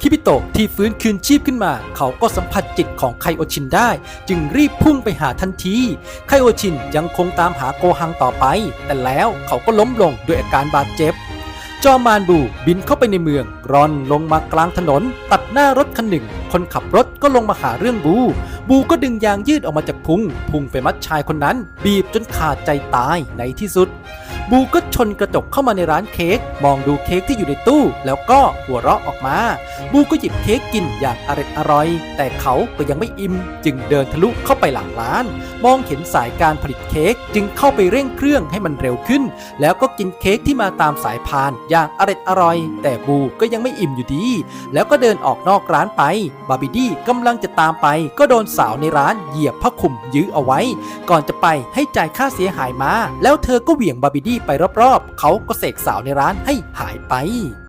คิบิโตะที่ฟื้นคืนชีพขึ้นมา เขาก็สัมผัสจิตของไคโอชินได้ จึงรีบพุ่งไปหาทันที ไคโอชินยังคงตามหาโกฮังต่อไป แต่แล้วเขาก็ล้มลงด้วยอาการบาดเจ็บ จอมานบูบินเข้าไปในเมืองร่อนลงมากลางถนน ตัดหน้ารถคันหนึ่ง คนขับรถก็ลงมาหาเรื่องบู บูก็ดึงยางยืดออกมาจากพุง พุงไปมัดชายคนนั้น บีบจนขาดใจตายในที่สุด บูก็ชนกระจกเข้ามาในร้านเค้กมองดูเค้กที่อยู่ในตู้ แล้วก็หัวเราะออกมา บูก็หยิบเค้กกินอย่างอร็ดอร่อย แต่เขาก็ยังไม่อิ่ม จึงเดินทะลุเข้าไปหลังร้าน มองเห็นสายการผลิตเค้กจึงเข้าไปเร่งเครื่องให้มันเร็วขึ้น แล้วก็กินเค้กที่มาตามสายพานอย่างอร็ดอร่อย แต่บูก็ยังไม่อิ่มอยู่ดี แล้วก็เดินออกนอกร้านไปบาร์บีดี้กำลังจะตามไป ก็โดนสาวในร้านเหยียบผ้าคลุมยื้อเอาไว้ ก่อนจะไปให้จ่ายค่าเสียหายมา แล้วเธอก็เหวี่ยงบาร์บีดี้ไปรอบๆ เขาก็เสกสาวในร้านให้หายไป